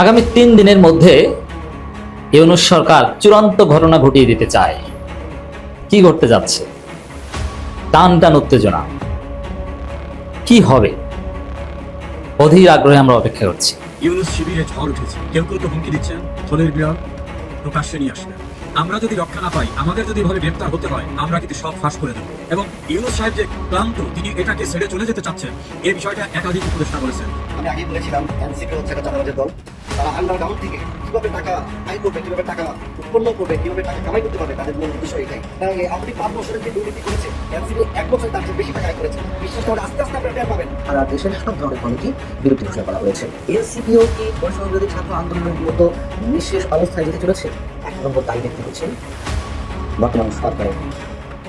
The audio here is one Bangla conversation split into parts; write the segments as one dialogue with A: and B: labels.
A: আগামী তিন দিনের মধ্যে ইউনুস সরকার চূড়ান্ত ঘটনা ঘটিয়ে দিতে চায়। কি ঘটতে যাচ্ছে? টান টান উত্তেজনা। কি হবে? অধীর আগ্রহে আমরা অপেক্ষা করছি।
B: ইউনুস শিবিরে ঝড় উঠেছে। কেউ কেউ তো হুমকি দিচ্ছেন। থলের বিড়াল প্রকাশ্যে নিয়ে আসবে আমরা যদি রক্ষা না পাই আমাদের যদি এভাবে গ্রেপ্তার হতে হয় আমরা কিন্তু সব ফাঁস করে দেবো। এবং ইউনুস সাহেব যে ক্লান্ত তিনি এটাকে ছেড়ে চলে যেতে চাচ্ছেন এই বিষয়টা একাধিক উপদেষ্টা বলেছেন।
C: আমি আগেই বলেছিলাম এনসিপি হচ্ছে একটা চাঁদাবাজের দল। তারা আন্ডারগ্রাউন্ড থেকে কীভাবে টাকা আয় করবে কীভাবে টাকা উৎপন্ন করবে কীভাবে টাকা কামাই করতে পারবে তাদের মূল উদ্দেশ্য এটাই। এই আপনি পাঁচ বছরের যে দুর্নীতি করেছে এনসিপি এক বছর তার চেয়ে বেশি টাকা আয় করেছে। বিশেষ করে আস্তে আস্তে আপনারা টের পাবেন।
D: সারা দেশের সব ধরনের কমিটি বিরুদ্ধে ঘোষণা করা হয়েছে। এনসিপিও কি বৈষম্য বিরোধী ছাত্র আন্দোলনের মতো নিঃশেষ অবস্থায় যেতে চলেছে? নম্বর দেখতে হচ্ছেন বর্তমান সরকারের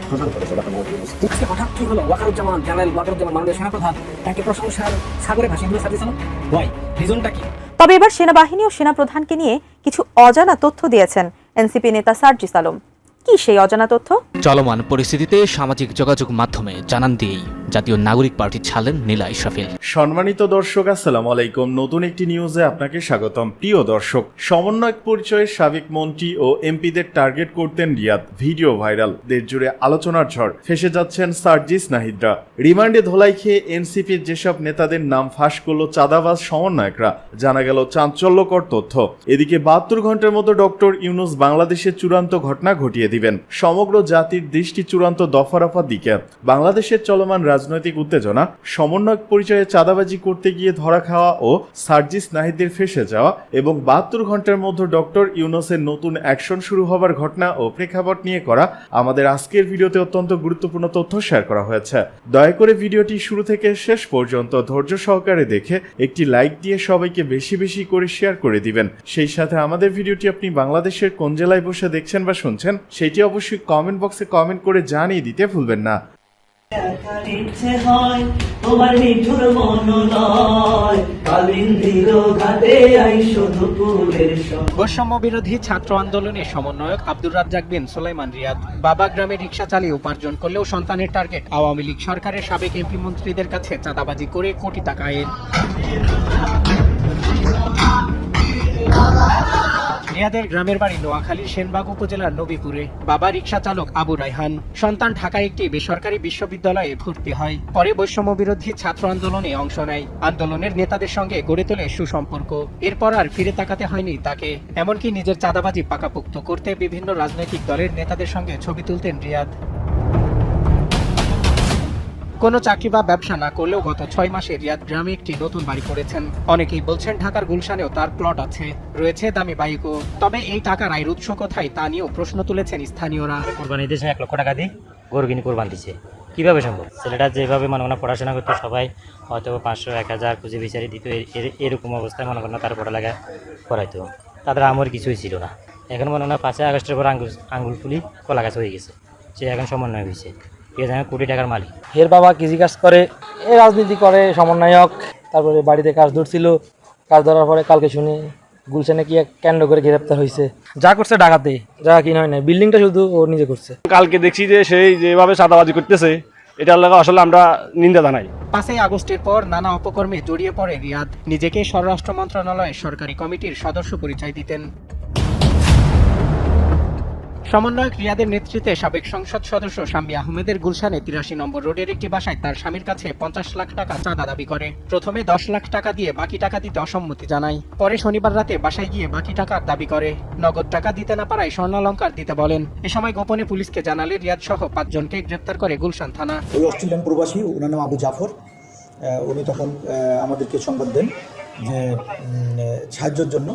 D: প্রধান করেছে ডক্টর মোহাম্মদ ইউনূস।
E: আজকে হঠাৎ কি হলো? ওয়াকারুজ্জামান জেনারেল ওয়াকারুজ্জামান মাননীয় সেনাপ্রধান তাকে প্রশংসার সাগরে ভাসিয়ে দিল ওয়াই রিজনটা কি?
F: তবে এবার সেনাবাহিনী ও সেনাপ্রধানকে নিয়ে কিছু অজানা তথ্য দিয়েছেন এনসিপি নেতা সার্জিস আলম। কি সেই অজানা তথ্য?
G: চলমান পরিস্থিতিতে সামাজিক যোগাযোগ মাধ্যমে জানান দিয়েই। জাতীয় নাগরিক পার্টি ছাড়লেন নীলা ইসরাফিল
H: সম্মানিত দর্শক, আসসালামু আলাইকুম। নতুন একটি নিউজে আপনাকে স্বাগতম। প্রিয় দর্শক, সমন্বয়ক পরিচয়ের সাবেক মন্ত্রী ও এমপিদের টার্গেট করতেন রিয়াদ। Video viral. দেশ জুড়ে আলোচনার ঝড়। ফেসে যাচ্ছেন সার্জিস নাহিদরা। রিমান্ডে ধোলাই খেয়ে এনসিপির যেসব নেতাদের নাম ফাঁস করল চাঁদাবাজ সমন্বয়করা, জানা গেল চাঞ্চল্যকর তথ্য। এদিকে বাহাত্তর ঘণ্টার মতো ডক্টর ইউনুস বাংলাদেশের চূড়ান্ত ঘটনা ঘটিয়ে দিবেন। সমগ্র জাতির দৃষ্টি চূড়ান্ত দফারফার দিকে। বাংলাদেশের চলমান রাজনৈতিক উত্তেজনা, সমন্বয়ক পরিচয়ে চাঁদাবাজি করতে গিয়ে ধরা খাওয়া ও সার্জিস নাহিদের ফেসে যাওয়া এবং বাহাত্তর ঘণ্টার মধ্যে ডক্টর ইউনুসের নতুন অ্যাকশন শুরু হবার ঘটনা ও প্রেক্ষাপট নিয়ে করা আমাদের আজকের ভিডিওতে অত্যন্ত গুরুত্বপূর্ণ তথ্য শেয়ার করা হয়েছে। দয়া করে ভিডিওটি শুরু থেকে শেষ পর্যন্ত ধৈর্য সহকারে দেখে একটি লাইক দিয়ে সবাইকে বেশি বেশি করে শেয়ার করে দিবেন। সেই সাথে আমাদের ভিডিওটি আপনি বাংলাদেশের কোন জেলায় বসে দেখছেন বা শুনছেন, সেটি অবশ্যই কমেন্ট বক্সে কমেন্ট করে জানিয়ে দিতে ভুলবেন না।
I: দেখার ইচ্ছে হয়, তোমার দুপুরের
E: বৈষম্য বিরোধী ছাত্র আন্দোলনের সমন্বয়ক আব্দুর রাজ্জাক বিন সোলাইমান রিয়াদ। বাবা গ্রামে রিক্সা চালিয়ে উপার্জন করলেও সন্তানের টার্গেট, আওয়ামী লীগ সরকারের সাবেক এমপি মন্ত্রীদের কাছে চাঁদাবাজি করে কোটি টাকা রিয়াদের গ্রামের বাড়ি নোয়াখালীর সেনবাগ উপজেলার নবীপুরে। বাবা রিক্সা চালক আবু রায়হান। সন্তান ঢাকায় একটি বেসরকারি বিশ্ববিদ্যালয়ে ভর্তি হয়। পরে বৈষম্য বিরোধী ছাত্র আন্দোলনে অংশ নেয়। আন্দোলনের নেতাদের সঙ্গে গড়ে তোলে সুসম্পর্ক। এরপর আর ফিরে তাকাতে হয়নি তাকে। এমনকি নিজের চাঁদাবাজি পাকাপোক্ত করতে বিভিন্ন রাজনৈতিক দলের নেতাদের সঙ্গে ছবি তুলতেন রিয়াদ। কোনো চাকরি বা ব্যবসা না করলেও গত ছয় মাসে রিয়াদ গ্রামে একটি নতুন বাড়ি করেছেন। অনেকেই বলছেন ঢাকার গুলশানেও তার প্লট আছে। রয়েছে দামি বাইকও। তবে এই টাকার আয়ের উৎস কোথায় তা নিয়েও প্রশ্ন তুলেছেন স্থানীয়রা।
J: কোরবানি দিয়েছে এক লক্ষ টাকা দিয়ে গরু কিনে কোরবান দিচ্ছে কীভাবে সম্ভব? ছেলেটা যেভাবে মনে করেন পড়াশোনা করতো সবাই হয়তো পাঁচশো, এক হাজার খুঁজে বিচারে দিত এরকম অবস্থায় মনে করেন তার পড়ালেখা করাইতো। তাদের আমার কিছুই ছিল না। এখন মনে হয় পাঁচই আগস্টের পর আঙ্গুল আঙ্গুল ফুলি কলা গাছ হয়ে গেছে। সে এখন সমন্বয় হয়েছে। ঠিক আছে কোটি টাকার মালিক।
K: এর বাবা কৃষি কাজ করে এ রাজনীতি করে সমন্বয়ক তারপরে বাড়িতে কাজ ধরছিল কাজ ধরার পরে কালকে শুনি গুলশানে কি এক কেন্দ্র করে গ্রেপ্তার হয়েছে। যা করছে ডাকাতে যা কিনা হয় না বিল্ডিংটা শুধু ও নিজে করছে।
L: কালকে দেখছি যে সেই যেভাবে চাঁদাবাজি করতেছে এটার লাগা আসলে আমরা নিন্দা জানাই।
E: পাঁচই আগস্টের পর নানা অপকর্মে জড়িয়ে পড়ে রিয়াদ। নিজেকে স্বরাষ্ট্র মন্ত্রণালয়ের সরকারি কমিটির সদস্য পরিচয় দিতেন। সমন্বয়ক রিয়াদের নেতৃত্বে সাবেক সংসদ সদস্য শাম্মী আহমেদের গুলশানে তিরাশি নম্বর রোডের একটি বাসায় তার স্বামীর কাছে পঞ্চাশ লাখ টাকা চাঁদা দাবি করে। প্রথমে দশ লাখ টাকা দিয়ে বাকি টাকা দিতে অসম্মতি জানায়। পরে শনিবার রাতে বাসায় গিয়ে বাকি টাকার দাবি করে। নগদ টাকা দিতে না পারায় স্বর্ণালঙ্কার দিতে বলেন। এ সময় গোপনে পুলিশকে জানালে রিয়াদ সহ পাঁচজনকে গ্রেপ্তার করে গুলশান থানা।
C: ওই অস্ট্রেলিয়ান প্রবাসী, ওনার নাম আবু জাফর। উনি তখন আমাদেরকে সংবাদ দেন যে সাহায্যের জন্য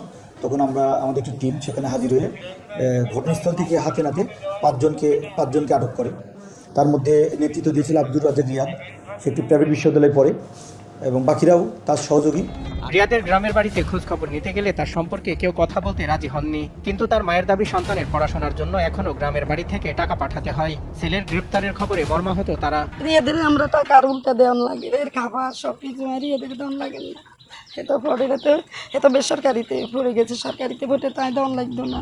C: তখন আমরা আমাদের একটি টিম সেখানে হাজির হয়ে ঘটনাস্থল থেকে হাতে নাতে পাঁচজনকে পাঁচজনকে আটক করে। তার মধ্যে নেতৃত্ব দিয়েছিল আব্দুর রাজেক রিয়াদ। সে একটি প্রাইভেট বিশ্ববিদ্যালয়ে পড়ে এবং বাকিরাও তার সহযোগী।
E: রিয়াদের গ্রামের বাড়িতে খোঁজ খবর নিতে গেলে তার সম্পর্কে কেউ কথা বলতে রাজি হননি। কিন্তু তার মায়ের দাবি সন্তানের পড়াশোনার জন্য এখনও গ্রামের বাড়ি থেকে টাকা পাঠাতে হয়। ছেলের গ্রেপ্তারের খবরে মর্মাহত তারা
I: রিয়াদের আমরা টাকা উল্টা দেওয়ান লাগে। এর খাবার সব কিছু মারি এদের দেওয়ান লাগে না। পরে তো এত বেসরকারিতে পড়ে গেছে, সরকারিতে ভোটে তাই দেওয়ান লাগতো না।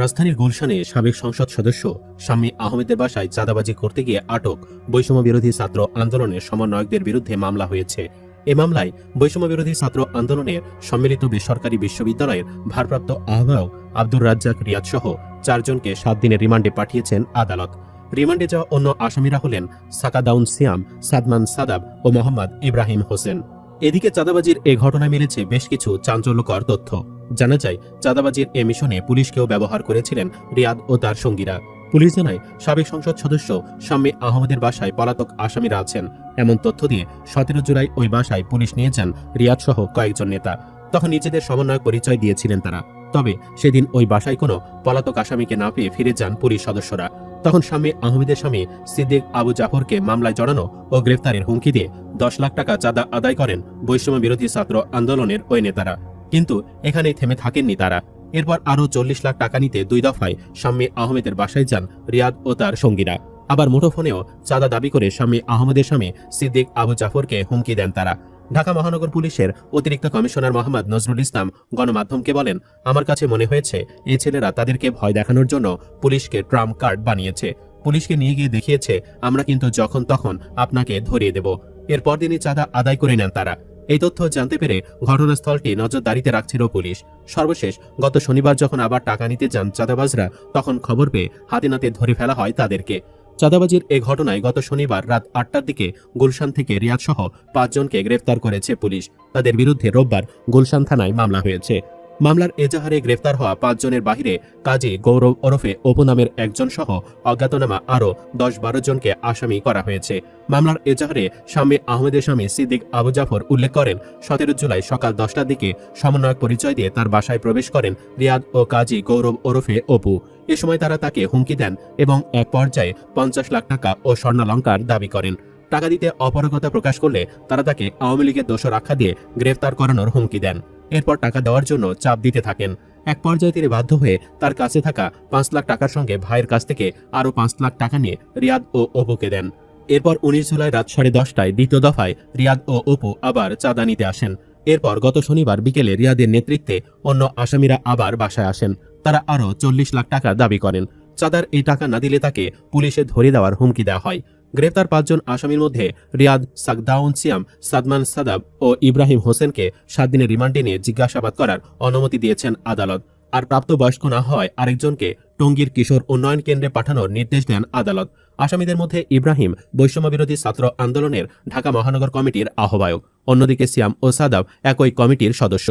M: রাজধানীর গুলশানে সাবেক সংসদ সদস্য শাম্মী আহমেদের বাসায় চাঁদাবাজি করতে গিয়ে আটক বৈষম্য বিরোধী ছাত্র আন্দোলনের সমন্বয়কদের বিরুদ্ধে মামলা হয়েছে। এ মামলায় বৈষম্য বিরোধী ছাত্র আন্দোলনের সম্মিলিত বেসরকারি বিশ্ববিদ্যালয়ের ভারপ্রাপ্ত আহ্বায়ক আব্দুর রাজ্জাক রিয়াদ সহ চারজনকে সাত দিনের রিমান্ডে পাঠিয়েছেন আদালত। রিমান্ডে যাওয়া অন্য আসামিরা হলেন সাকাদাউন সিয়াম, সাদমান সাদাব ও মোহাম্মদ ইব্রাহিম হোসেন। এদিকে চাঁদাবাজির এ ঘটনায় মিলেছে বেশ কিছু চাঞ্চল্যকর তথ্য। জানা যায়, চাঁদাবাজির এ মিশনে পুলিশকেও ব্যবহার করেছিলেন রিয়াদ ও তার সঙ্গীরা। পুলিশ জানায়, সাবেক সংসদ সদস্য শাম্মী আহমদের বাসায় পলাতক আসামিরা আছেন। এমন তথ্য দিয়ে সতেরো জুলাই ওই বাসায় পুলিশ নিয়ে যান রিয়াদ সহ কয়েকজন নেতা। তখন নিজেদের সমন্বয়ক পরিচয় দিয়েছিলেন তারা। তবে সেদিন ওই বাসায় কোনো পলাতক আসামিকে না পেয়ে ফিরে যান পুলিশ সদস্যরা। তখন স্বামী আহমেদের স্বামী সিদ্দিক আবু জাফরকে মামলায় জড়ানো ও গ্রেফতারের হুমকি দিয়ে দশ লাখ টাকা চাঁদা আদায় করেন বৈষম্য বিরোধী ছাত্র আন্দোলনের ওই নেতারা। কিন্তু এখানেই থেমে থাকেননি তারা। এরপর আরও চল্লিশ লাখ টাকা নিতে দুই দফায় স্বামী আহমেদের বাসায় যান রিয়াদ ও তার সঙ্গীরা। আবার মুঠোফোনেও চাঁদা দাবি করে স্বামী আহমেদের স্বামী সিদ্দিক আবু জাফরকে হুমকি দেন তারা। ঢাকা মহানগর পুলিশের অতিরিক্ত কমিশনার মোহাম্মদ নজরুল ইসলাম গণমাধ্যমকে বলেন, আমার কাছে মনে হয়েছে, এই ছেলেরা তাদেরকে ভয় দেখানোর জন্য পুলিশকে ট্রাম্প কার্ড বানিয়েছে। পুলিশকে নিয়ে গিয়ে দেখিয়েছে, আমরা কিন্তু যখন তখন আপনাকে ধরিয়ে দেব। এরপর দিনই চাঁদা আদায় করে নেন তারা। এই তথ্য জানতে পেরে ঘটনাস্থলটি নজরদারিতে রাখছিল পুলিশ। সর্বশেষ, গত শনিবার যখন আবার টাকা নিতে যান চাঁদাবাজরা, তখন খবর পেয়ে হাতে নাতে ধরে ফেলা হয় তাদেরকে। চাঁদাবাজির এ ঘটনায় গত শনিবার রাত আটটার দিকে গুলশান থেকে রিয়াদসহ পাঁচজনকে গ্রেফতার করেছে পুলিশ। তাদের বিরুদ্ধে রোববার গুলশান থানায় মামলা হয়েছে। মামলার এজাহারে গ্রেফতার হওয়া পাঁচজনের বাহিরে কাজী গৌরব ওরফে অপু নামের একজন সহ অজ্ঞাতনামা আরও দশ বারো জনকে আসামি করা হয়েছে। মামলার এজাহারে স্বামী আহমেদের স্বামী সিদ্দিক আবু জাফর উল্লেখ করেন, সতেরো জুলাই সকাল দশটার দিকে সমন্বয়ক পরিচয় দিয়ে তার বাসায় প্রবেশ করেন রিয়াদ ও কাজী গৌরব ওরফে অপু। এ সময় তারা তাকে হুমকি দেন এবং এক পর্যায়ে পঞ্চাশ লাখ টাকা ও স্বর্ণালঙ্কার দাবি করেন। টাকা দিতে অপারগতা প্রকাশ করলে তারা তাকে আওয়ামী লীগের দোষর আখ্যা দিয়ে গ্রেফতার করানোর হুমকি দেন। এরপর টাকা দেওয়ার জন্য চাপ দিতে থাকেন। এক পর্যায়ে তিনি বাধ্য হয়ে তার কাছে থাকা পাঁচ লাখ টাকার সঙ্গে ভাইয়ের কাছ থেকে আরও পাঁচ লাখ টাকা নিয়ে রিয়াদ ও অপুকে দেন। এরপর উনিশ জুলাই রাত সাড়ে দশটায় দ্বিতীয় দফায় রিয়াদ ও অপু আবার চাঁদা নিতে আসেন। এরপর গত শনিবার বিকেলে রিয়াদের নেতৃত্বে অন্য আসামিরা আবার বাসায় আসেন। তারা আরও চল্লিশ লাখ টাকা দাবি করেন। চাঁদার এই টাকা না দিলে তাকে পুলিশে ধরে দেওয়ার হুমকি দেওয়া হয়। গ্রেপ্তার পাঁচজন আসামির মধ্যে রিয়াদ সাকদাউন সিয়াম সাদমান সাদাব ও ইব্রাহিম হোসেনকে সাত দিনের রিমান্ডে নিয়ে জিজ্ঞাসাবাদ করার অনুমতি দিয়েছেন আদালত। আর প্রাপ্তবয়স্ক না হওয়ায় আরেকজনকে টঙ্গীর কিশোর উন্নয়ন কেন্দ্রে পাঠানোর নির্দেশ দেন আদালত। আসামিদের মধ্যে ইব্রাহিম বৈষম্য বিরোধী ছাত্র আন্দোলনের ঢাকা মহানগর কমিটির আহ্বায়ক। অন্যদিকে সিয়াম ও সাদাব একই কমিটির সদস্য।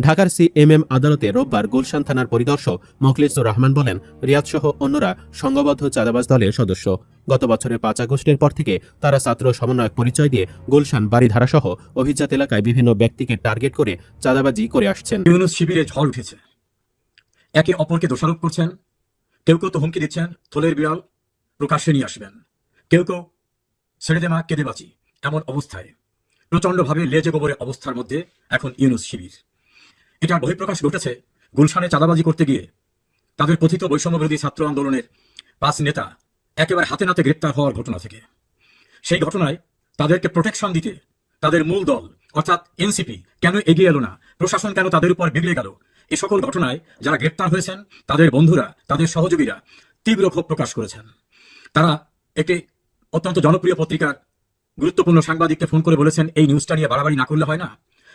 M: ঢাকার সিএমএম আদালতে রোববার গুলশান থানার পরিদর্শক মোখলিসুর রহমান বলেন রিয়াদ সহ অন্যরা সংঘবদ্ধ চাঁদাবাজ দলের সদস্য। গত বছরের পাঁচ আগস্টের পর থেকে তারা ছাত্র সমন্বয়ক পরিচয় দিয়ে গুলশান বাড়িধারা সহ অভিজাত এলাকায় বিভিন্ন ব্যক্তিকে টার্গেট করে চাঁদাবাজি করে আসছেন।
B: ইউনুস শিবিরে ঝড় উঠেছে। একে অপরকে দোষারোপ করছেন। কেউ কেউ তো হুমকি দিচ্ছেন, থলের বিড়াল প্রকাশ্যে নিয়ে আসবেন। কেউ কেউ ছেড়ে দেমা কেঁদে বাঁচি, এমন অবস্থায়। প্রচণ্ডভাবে লেজে গোবরে অবস্থার মধ্যে এখন ইউনুস শিবির। এটার বহিঃপ্রকাশ ঘটেছে গুলশানে চাঁদাবাজি করতে গিয়ে। তাদের কথিত বৈষম্য বিরোধী ছাত্র আন্দোলনের পাঁচ নেতা একেবারে হাতে নাতে গ্রেপ্তার হওয়ার ঘটনা থেকে। সেই ঘটনায় তাদেরকে প্রোটেকশন দিতে তাদের মূল দল, অর্থাৎ এনসিপি, কেন এগিয়ে এলো না? প্রশাসন কেন তাদের উপর বিগড়ে গেল? এ সকল ঘটনায় যারা গ্রেপ্তার হয়েছেন, তাদের বন্ধুরা, তাদের সহযোগীরা তীব্র ক্ষোভ প্রকাশ করেছেন। তারা একটি অত্যন্ত জনপ্রিয় পত্রিকার গুরুত্বপূর্ণ সাংবাদিককে ফোন করে বলেছেন, এই নিউজটা নিয়ে বাড়াবাড়ি না করলে হয় না?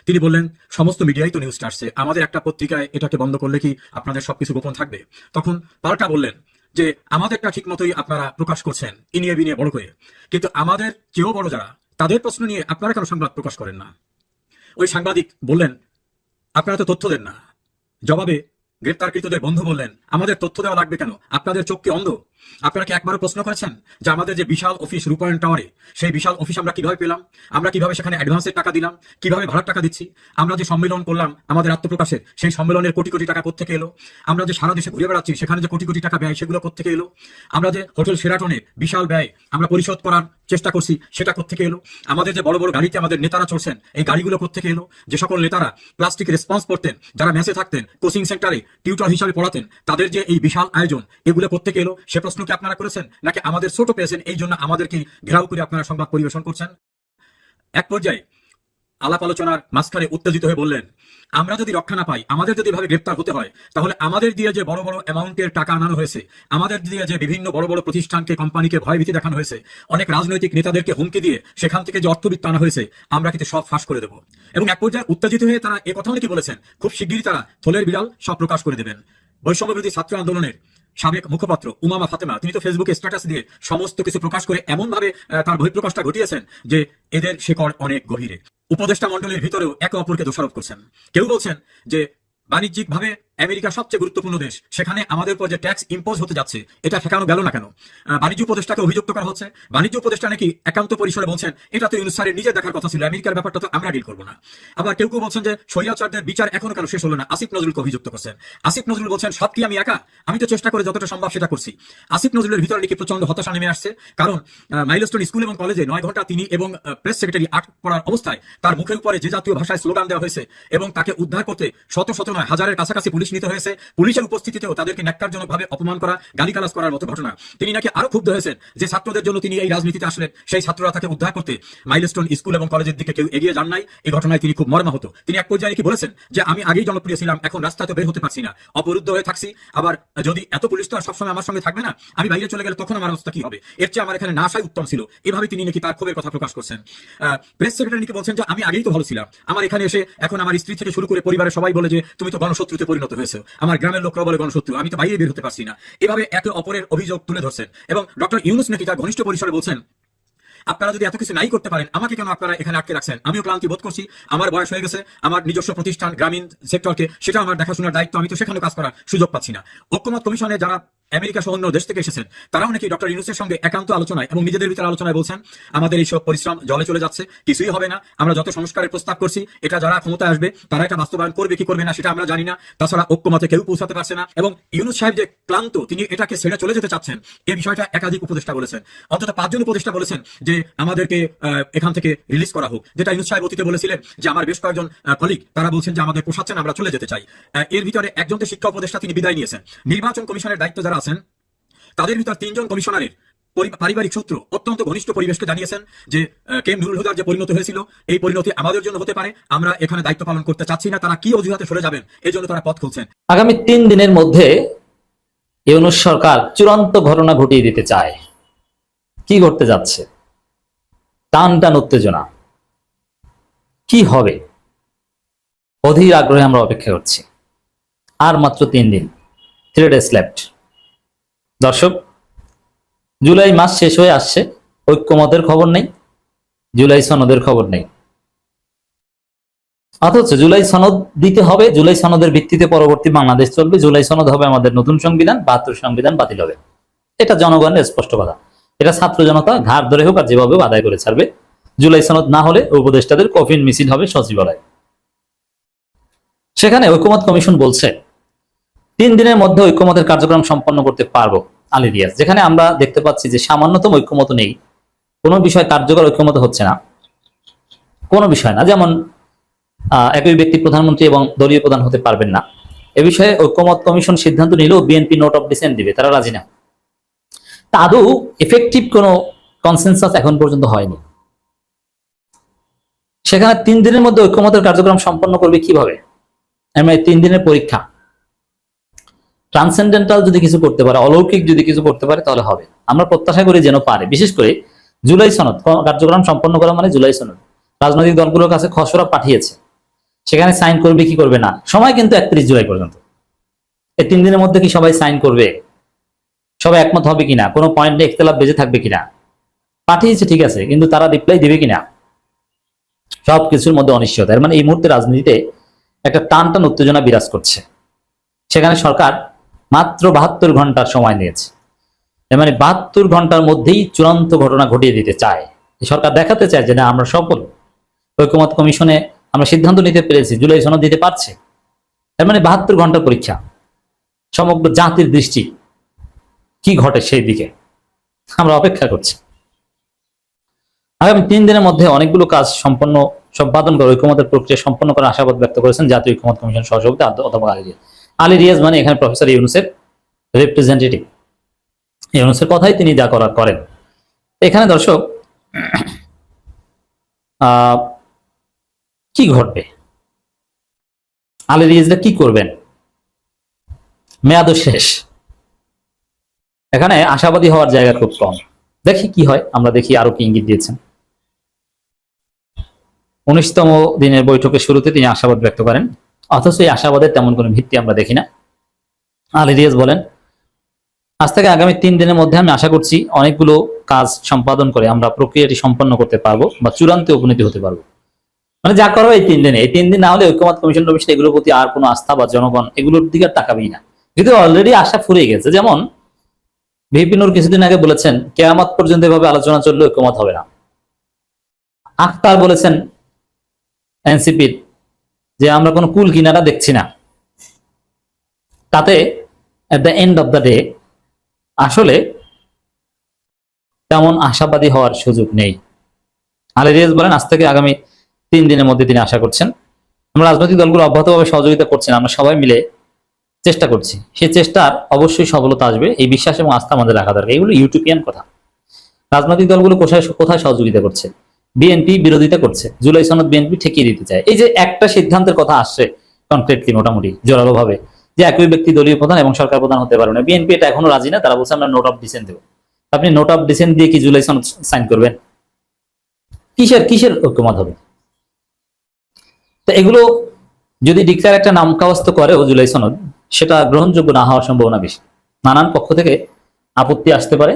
B: তিনি বললেন, সমস্ত মিডিয়াই তো নিউজটা আসছে আমাদের একটা পত্রিকায় এটাকে বন্ধ করলে কি আপনাদের সবকিছু গোপন থাকবে? তখন পাল্টা বললেন যে, আমাদেরটা ঠিক মতোই আপনারা প্রকাশ করছেন, ইনিয়ে বিনিয়ে বড় করে। কিন্তু আমাদের চেয়েও বড় যারা, তাদের প্রশ্ন নিয়ে আপনারা কেন সংবাদ প্রকাশ করেন না? ওই সাংবাদিক বললেন, আপনারা তো তথ্য দেন না। জবাবে গ্রেপ্তারকৃতদের বন্ধু বললেন, আমাদের তথ্য দেওয়া লাগবে কেন? আপনাদের চোখ কি অন্ধ। আপনারা কি একবারও প্রশ্ন করেছেন যে আমাদের যে বিশাল অফিস রূপায়ণ টাওয়ারে, সেই বিশাল অফিস আমরা কীভাবে পেলাম? আমরা কীভাবে সেখানে অ্যাডভান্সের টাকা দিলাম? কীভাবে ভাড়ার টাকা দিচ্ছি? আমরা যে সম্মেলন করলাম আমাদের আত্মপ্রকাশের, সেই সম্মেলনের কোটি কোটি টাকা কোথেকে এলো? আমরা যে সারা দেশে ঘুরে বেড়াচ্ছি, সেখানে যে কোটি কোটি টাকা ব্যয়, সেগুলো কোথেকে এলো? আমরা যে হোটেল সেরাটনের বিশাল ব্যয় আমরা পরিশোধ করার চেষ্টা করছি, সেটা কোথেকে এলো? আমাদের যে বড় বড় গাড়িতে আমাদের নেতারা চলছেন এই গাড়িগুলো কোথেকে এলো? যে সকল নেতারা প্লাস্টিক রেসপন্স করতেন, যারা মেসে থাকতেন, কোচিং সেন্টারে টিউটর হিসাবে পড়াতেন, তাদের যে এই বিশাল আয়োজন, এগুলো কোথেকে এলো? সে প্রশ্ন কি আপনারা করেছেন? নাকি আমাদের ছোট পেয়েছেন? এই জন্য আমাদেরকে ঘেরাও করে আপনারা সংবাদ পরিবেশন করছেন? এক পর্যায়ে আলাপ আলোচনার মাঝখানে উত্তেজিত হয়ে বললেন, আমরা যদি রক্ষা না পাই, আমাদের যদি ভাবে গ্রেপ্তার হতে হয়, তাহলে আমাদের দিয়ে যে বড় বড় অ্যামাউন্টের টাকা আনানো হয়েছে, আমাদের দিয়ে যে বিভিন্ন বড় বড় প্রতিষ্ঠানকে, কোম্পানিকে ভয়ভীতি দেখানো হয়েছে, অনেক রাজনৈতিক নেতাদেরকে হুমকি দিয়ে সেখান থেকে যে অর্থবিত্ত আনা হয়েছে, আমরা কিন্তু সব ফাঁস করে দেবো। এবং এক পর্যায়ে উত্তেজিত হয়ে তারা এ কথাও নাকি বলেছেন, খুব শিগগিরই তারা থলের বিড়াল সব প্রকাশ করে দেবেন। বৈষম্যবিরোধী ছাত্র আন্দোলনের সাবেক মুখপাত্র উমামা ফাতেমা, তিনি তো ফেসবুকে স্ট্যাটাস দিয়ে সমস্ত কিছু প্রকাশ করে এমনভাবে তার বহিঃপ্রকাশটা ঘটিয়েছেন যে এদের শেকড় অনেক গভীরে। উপদেষ্টা মন্ডলীর ভিতরেও একে অপরকে দোষারোপ করছেন। কেউ বলছেন যে বাণিজ্যিক ভাবে আমেরিকা সবচেয়ে গুরুত্বপূর্ণ দেশ। সেখানে আমাদের উপর যে ট্যাক্স ইম্পোজ হতে যাচ্ছে, এটা ঠেকানো গেল না কেন? বাণিজ্য উপদেষ্টাকে অভিযুক্ত করা হচ্ছে। বাণিজ্য উপদেষ্টা নাকি একান্ত পরিসরে বলছেন, এটা তো ইউনুসারের নিজে দেখার কথা ছিল, আমেরিকার ব্যাপারটা তো আমরা ডিল করব না। আবার কেউ কেউ বলছেন যে শরিয়াচারদের বিচার এখনও কেন শেষ হলো না। আসিফ নজরুলকে অভিযুক্ত করছেন। আসিফ নজরুল বলছেন, সব কি আমি একা? আমি তো চেষ্টা করে যতটা সম্ভব সেটা করছি। আসিফ নজরুলের ভিতরে নাকি প্রচণ্ড হতাশা নেমে আসছে, কারণ মাইলস্টোন স্কুল এবং কলেজে নয় ঘণ্টা তিনি এবং প্রেস সেক্রেটারি আট পড়ার অবস্থায় তার মুখের উপরে যে জাতীয় ভাষায় স্লোগান দেওয়া হয়েছে এবং তাকে উদ্ধার করতে শত শত নয় হাজারের কাছাকাছি পুলিশ নিতে হয়েছে। পুলিশের উপস্থিতিতেও তাদেরকে ন্যাক্কারজনক ভাবে অপমান করা গালি গালিগালাজ করার মতো ঘটনা। তিনি নাকি আরও ক্ষুব্ধ হয়েছেন যে ছাত্রদের জন্য তিনি এই রাজনীতিতে আসলেন। সেই ছাত্ররা তাকে উদ্ধার করতে মাইলস্টোন স্কুল এবং কলেজের দিকে কেউ এগিয়ে যান নাই। এই ঘটনায় তিনি খুব মর্মাহত। তিনি এক পর্যায়ে কি বলেছেন যে, আমি আগেই জনপ্রিয় ছিলাম, এখন রাস্তায় তো বের হতে পারছি না। অবরুদ্ধ হয়ে থাকছি। আবার যদি এত পুলিশ তো আর সবসময় আমার সঙ্গে থাকবে না, আমি বাইরে চলে গেলে তখন আমার অবস্থা কি হবে? এর চেয়ে আমার এখানে না আসাই উত্তম ছিল। এভাবে তিনি নাকি তার ক্ষোভের কথা প্রকাশ করছেন। প্রেস সেক্রেটারি নাকি বলছেন যে, আমি আগেই তো ভালো ছিলাম। আমার এখানে এসে এখন আমার স্ত্রী থেকে শুরু করে পরিবারের সবাই বলে যে, তুমি তো গণশত্রুতে পরিণত হয়েছে আমার গ্রামের লোকরা বলে গণশত্রু, আমি তো বাইরে বের হতে পারছি না। এভাবে একে অপরের অভিযোগ তুলে ধরছেন। এবং ডক্টর ইউনুস নাকি তার ঘনিষ্ঠ পরিসরে বলছেন, আপনারা যদি এত কিছু নাই করতে পারেন, আমাকে কেন আপনারা এখানে আটকে রাখছেন? আমিও ক্লান্তি বোধ করছি। আমার বয়স হয়ে গেছে, আমার নিজস্ব প্রতিষ্ঠান, গ্রামীণ সেক্টরকে, সেটা আমার দেখাশোনার দায়িত্ব, আমি তো সেখানে কাজ করার সুযোগ পাচ্ছি না। ঐক্যমত কমিশনে যারা আমেরিকা সহ অন্য দেশ থেকে এসেছেন। তারাও নাকি ডক্টর ইউনুসের সঙ্গে একান্ত আলোচনায় এবং নিজেদের ভিতরে আলোচনায় বলছেন, আমাদের এইসব পরিশ্রম জলে চলে যাচ্ছে, কিছুই হবে না। আমরা যত সংস্কারের প্রস্তাব করছি, এটা যারা ক্ষমতায় আসবে, তারা এটা বাস্তবায়ন করবে, কি করবে না, সেটা আমরা জানি না। তাছাড়া ঐক্যমতে কেউ পৌঁছাতে পারছে না। এবং ইউনুস সাহেব যে ক্লান্ত, তিনি এটাকে ছেড়ে চলে যেতে চাচ্ছেন। এই বিষয়টা একাধিক উপদেষ্টা বলেছেন। অন্তত পাঁচজন উপদেষ্টা বলেছেন যে, আমাদেরকে এখান থেকে রিলিজ করা হোক। যেটা ইউনুস সাহেব অতীতে বলেছিলেন যে, আমার বেশ কয়েকজন কলিগ তারা বলছেন যে, আমাদের পোষাচ্ছেন, আমরা চলে যেতে চাই। এর ভিতরে একজন তো শিক্ষা উপদেষ্টা তিনি বিদায় নিয়েছেন। নির্বাচন কমিশনের দায়িত্ব যারা আছেন তাদের ভিতর তিনজন কমিশনারের পারিবারিক সূত্র অত্যন্ত ঘনিষ্ঠ পরিবেশকে জানিয়েছেন যে আহ, কে নুরুল হুদার যে পরিণত হয়েছিল এই পরিণতি আমাদের জন্য হতে পারে। আমরা এখানে দায়িত্ব পালন করতে চাচ্ছি না তারা কি অজুহাতে সরে যাবেন এই জন্য তারা পথ খুলছেন।
A: আগামী তিন দিনের মধ্যে ইউনুস সরকার চূড়ান্ত ঘটনা ঘটিয়ে দিতে চায়। কি ঘটতে যাচ্ছে? টান টান উত্তেজনা। কি হবে? অধীর আগ্রহে আমরা অপেক্ষা করছি। আর মাত্র তিন দিন থ্রি ডেজ লেফট দর্শক, জুলাই মাস শেষ হয়ে আসছে, ঐক্যমতের খবর নেই, জুলাই সনদের খবর নেই। অথচ জুলাই সনদ দিতে হবে, জুলাই সনদের ভিত্তিতে পরবর্তী বাংলাদেশ চলবে, জুলাই সনদ হবে আমাদের নতুন সংবিধান, বাহাত্তর সংবিধান বাতিল হবে। এটা জনগণের স্পষ্ট কথা এটা ছাত্র জনতা ঘাট ধরে হোক আর যেভাবে আদায় করে ছাড়বে। জুলাই সনদ না হলে উপদেষ্টাদের কফিন মিছিল হবে সচিবালয়। সেখানে ঐক্যমত কমিশন বলছে, তিন দিনের মধ্যে ঐক্যমতের কার্যক্রম সম্পন্ন করতে পারব। আলী রিয়াজ, যেখানে আমরা দেখতে পাচ্ছি যে সামান্যতম ঐক্যমত নেই। কোনো বিষয় কার্যকর ঐক্যমত হচ্ছে না। কোনো বিষয় না, যেমন একই ব্যক্তি প্রধানমন্ত্রী এবং দলীয় প্রধান হতে পারবেন না। এ বিষয়ে ঐক্যমত কমিশন সিদ্ধান্ত নিলেও বিএনপি নোট অফ ডিসেন্ট দিবে, তারা রাজি না। তা আদৌ এফেক্টিভ কোনো কনসেনসাস এখন পর্যন্ত হয়নি। সেখানে তিন দিনের মধ্যে ঐক্যমতের কার্যক্রম সম্পন্ন করবে কীভাবে? তিন দিনের পরীক্ষা। ট্রান্সেন্ডেন্টাল যদি কিছু করতে পারে, অলৌকিক যদি কিছু করতে পারে, তাহলে হবে। আমরা প্রত্যাশা করি যেন পারে। বিশেষ করে জুলাই সনদ কার্যক্রম সম্পন্ন করা মানে জুলাই সনদ। রাজনৈতিক দলগুলোর কাছে খসড়া পাঠিয়েছে। সেখানে সাইন করবে কি করবে না? সময় কিন্তু একত্রিশ জুলাই পর্যন্ত। এই তিন দিনের মধ্যে কি সবাই সাইন করবে? সবাই একমত হবে কিনা? কোনো পয়েন্টে একতলাপ বেজে থাকবে কিনা? পাঠিয়েছে, ঠিক আছে, কিন্তু তারা রিপ্লাই দিবে কিনা? সব কিছুর মধ্যে অনিশ্চয়তা। মানে এই মুহূর্তে রাজনীতিতে একটা টান টান উত্তেজনা বিরাজ করছে। সেখানে সরকার মাত্র বাহাত্তর ঘণ্টার সময় নিয়েছে। এর মানে বাহাত্তর ঘণ্টার মধ্যেই চূড়ান্ত ঘটনা ঘটিয়ে দিতে চায়। সরকার দেখাতে চায় যে, না, আমরা সফল। ঐক্যমত কমিশনে আমরা সিদ্ধান্ত নিতে পেরেছি, জুলাই সনদ দিতে পারছে। এর মানে বাহাত্তর ঘণ্টার পরীক্ষা। সমগ্র জাতির দৃষ্টি কি ঘটে সেই দিকে? আমরা অপেক্ষা করছি। আগামী তিন দিনের মধ্যে অনেকগুলো কাজ সম্পন্ন, সম্পাদন করে ঐক্যমতের প্রক্রিয়া সম্পন্ন করার আশাবাদ ব্যক্ত করেছেন জাতীয় ঐক্যমত কমিশন সহযোগিতা অধ্যাপক আলী আলী রিয়াজ মানে এখানে প্রফেসর ইউনুসের রিপ্রেজেন্টেটিভ ইউনুসের কথাই তিনি যা করার করেন। এখানে দর্শক কি ঘটবে? আলী রিয়াজরা কি করবেন? মেয়াদও শেষ। এখানে আশাবাদী হওয়ার জায়গা খুব কম। দেখি কি হয়, আমরা দেখি আরও কি ইঙ্গিত দিয়েছেন। উনিশতম দিনের বৈঠকের শুরুতে তিনি আশাবাদ ব্যক্ত করেন। অথচ এই আশাবাদের তেমন কোনো ভিত্তি আমরা দেখি না। আলী রিয়াজ বলেন, আজ থেকে আগামী তিন দিনের মধ্যে আমি আশা করছি অনেকগুলো কাজ সম্পাদন করে আমরা প্রক্রিয়াটি সম্পন্ন করতে পারব বা চূড়ান্তে উপনীত হতে পারব। মানে যা করো এই তিন দিনে। এই তিন দিন না হলে ঐক্যমত কমিশন টমিশন এগুলোর প্রতি আর কোনো আস্থা বা জনগণ এগুলোর দিকে আর তাকাবেই না। কিন্তু অলরেডি আশা ফুরিয়ে গেছে। যেমন, ভিপি নূর কিছুদিন আগে বলেছেন, কেয়ামত পর্যন্ত এভাবে আলোচনা চললে ঐক্যমত হবে না। আখতার বলেছেন, এনসিপির যে আমরা কোনো কুল কিনারা দেখছি না। তাতে at the end of the day আসলে তেমন আশাবাদী হওয়ার সুযোগ নেই। আলী বলেন, আজ থেকে আগামী তিন দিনের মধ্যে তিনি আশা করছেন। আমরা রাজনৈতিক দলগুলো অব্যাহতভাবে সহযোগিতা করছেন আমরা সবাই মিলে চেষ্টা করছি। সেই চেষ্টার অবশ্যই সফলতা আসবে, এই বিশ্বাস এবং আস্থা আমাদের রাখা দরকার। এগুলো ইউটোপিয়ান কথা। রাজনৈতিক দলগুলো কোথায় কোথায় সহযোগিতা করছে? বিএনপি বিরোধিতা করছে। জুলাই সনদ বিএনপি ঠেকিয়ে দিতে চায়। এই যে একটা সিদ্ধান্তের কথা আসছে কনক্রিটলি মোটামুটি জোরালো ভাবে যে একই ব্যক্তি দলীয় প্রধান এবং সরকার প্রধান হতে পারবে না। বিএনপি এটা এখনও রাজি না, তারা বলছে আমরা নোট অফ ডিসেন্ট দেবো। আপনি নোট অফ ডিসেন্ট দিয়ে কি জুলাই সনদ সাইন করবেন? কিসের কিসের ঐক্যমত হবে? তো এগুলো যদি ডিক্লেয়ার একটা নাম করে ও জুলাই সনদ, সেটা গ্রহণযোগ্য না হওয়ার সম্ভাবনা বেশি। নানান পক্ষ থেকে আপত্তি আসতে পারে,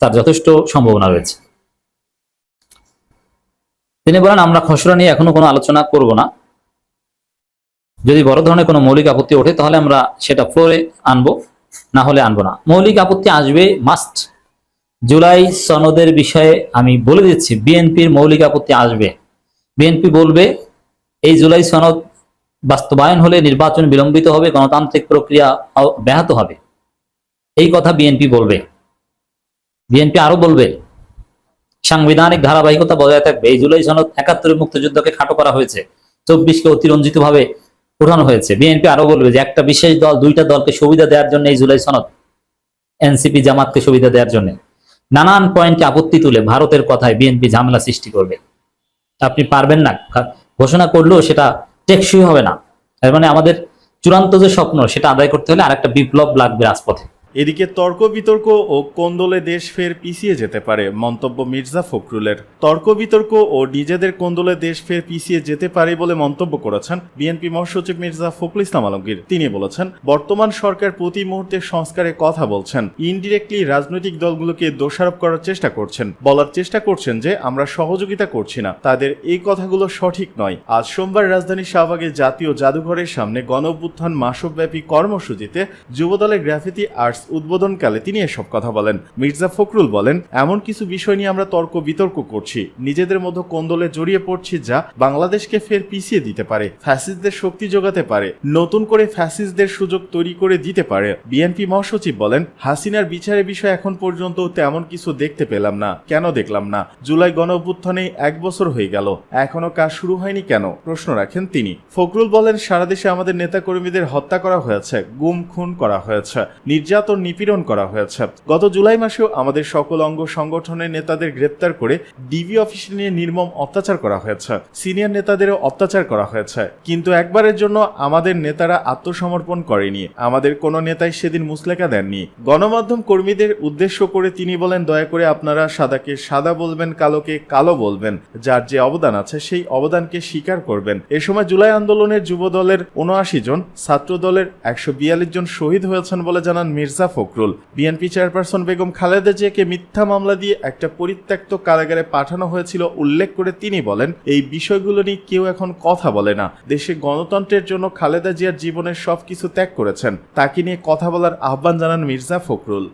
A: তার যথেষ্ট সম্ভাবনা রয়েছে। তিনি বলেন, আমরা খসড়া নিয়ে এখনও কোনো আলোচনা করব না। যদি বড় ধরনের কোনো মৌলিক আপত্তি ওঠে, তাহলে আমরা সেটা ফ্লোরে আনব, না হলে আনব না। মৌলিক আপত্তি আসবে মাস্ট জুলাই সনদের বিষয়ে আমি বলে দিচ্ছি, বিএনপির মৌলিক আপত্তি আসবে। বিএনপি বলবে, এই জুলাই সনদ বাস্তবায়ন হলে নির্বাচন বিলম্বিত হবে, গণতান্ত্রিক প্রক্রিয়া ব্যাহত হবে। এই কথা বিএনপি বলবে। বিএনপি আরও বলবে সাংবিধানিক ধারাবাহিকতা বজায় থাকবে। এই জুলাই সনদ একাত্তরের মুক্তিযুদ্ধকে খাটো করা হয়েছে। চব্বিশকে অতিরঞ্জিত ভাবে উঠানো হয়েছে। বিএনপি আরও বলবে যে, একটা বিশেষ দল, দুইটা দলকে সুবিধা দেওয়ার জন্য এই জুলাই সনদ এনসিপি জামাতকে সুবিধা দেওয়ার জন্য। নানান পয়েন্টে আপত্তি তুলে ভারতের কথায় বিএনপি ঝামেলা সৃষ্টি করবে। আপনি পারবেন না। ঘোষণা করলেও সেটা টেকসই হবে না। তার মানে আমাদের চূড়ান্ত যে স্বপ্ন, সেটা আদায় করতে হলে আর একটা বিপ্লব লাগবে রাজপথে।
H: এদিকে তর্ক বিতর্ক ও কোন্দলে দেশ ফের পিছিয়ে যেতে পারে, মন্তব্য মির্জা ফখরুলের। তর্ক বিতর্ক ও নিজেদের কোন্দলে দেশ ফের পিছিয়ে যেতে পারে বলে মন্তব্য করেছেন বিএনপি মহাসচিব মির্জা ফখরুল ইসলাম আলমগীর। তিনি বলেছেন, বর্তমান সরকার প্রতি মুহূর্তে সংস্কারে কথা বলছেন ইনডিরেক্টলি রাজনৈতিক দলগুলোকে দোষারোপ করার চেষ্টা করছেন। বলার চেষ্টা করছেন যে, আমরা সহযোগিতা করছি না, তাদের এই কথাগুলো সঠিক নয়। আজ সোমবার রাজধানী শাহবাগে জাতীয় জাদুঘরের সামনে গণ অভ্যুত্থান মাসব্যাপী কর্মসূচিতে যুবদলের গ্রাফিতি আর্টস উদ্বোধনকালে তিনি এসব কথা বলেন। মির্জা ফখরুল বলেন, এমন কিছু বিষয় নিয়ে আমরা তর্ক বিতর্ক করছি। নিজেদের মধ্যে কোন্দলে জড়িয়ে পড়ছি যা বাংলাদেশকে ফের পিছিয়ে দিতে পারে, ফ্যাসিস্টদের শক্তি যোগাতে পারে, নতুন করে ফ্যাসিস্টদের সুযোগ তৈরি করে দিতে পারে। বিএনপি মহাসচিব বলেন, হাসিনার বিচারের বিষয়ে এখন পর্যন্ত তেমন কিছু দেখতে পেলাম না। কেন দেখলাম না? জুলাই গণ অভ্যুত্থানে এক বছর হয়ে গেল। এখনও কাজ শুরু হয়নি কেন? প্রশ্ন রাখেন তিনি। ফখরুল বলেন, সারা দেশে আমাদের নেতাকর্মীদের হত্যা করা হয়েছে, গুম খুন করা হয়েছে। নির্যাতন নিপীড়ন করা হয়েছে। গত জুলাই মাসেও আমাদের সকল অঙ্গ সংগঠনের নেতাদের গ্রেপ্তার করে ডিবি অফিসে নিয়ে নির্মম অত্যাচার করা হয়েছে। সিনিয়র নেতাদেরও অত্যাচার করা হয়েছে। কিন্তু একবারের জন্য আমাদের নেতারা আত্মসমর্পণ করেনি। আমাদের কোনো নেতাই সেদিন মুসলেকা দেননি। গণমাধ্যম কর্মীদের উদ্দেশ্য করে তিনি বলেন, দয়া করে আপনারা সাদাকে সাদা বলবেন, কালোকে কালো বলবেন। যার যে অবদান আছে, সেই অবদানকে স্বীকার করবেন। এ সময় জুলাই আন্দোলনের যুব দলের উনআশি জন ছাত্র দলের একশো বিয়াল্লিশ জন শহীদ হয়েছেন বলে জানান মির্জা ফখরুল। বিএনপি চেয়ারপারসন বেগম খালেদা জিয়াকে মিথ্যা মামলা দিয়ে একটা পরিত্যক্ত কারাগারে পাঠানো হয়েছিল, উল্লেখ করে তিনি বলেন, এই বিষয়গুলো নিয়ে কেউ এখন কথা বলে না। দেশে গণতন্ত্রের জন্য খালেদা জিয়ার জীবনের সবকিছু ত্যাগ করেছেন। তাকে নিয়ে কথা বলার আহ্বান জানান মির্জা ফখরুল।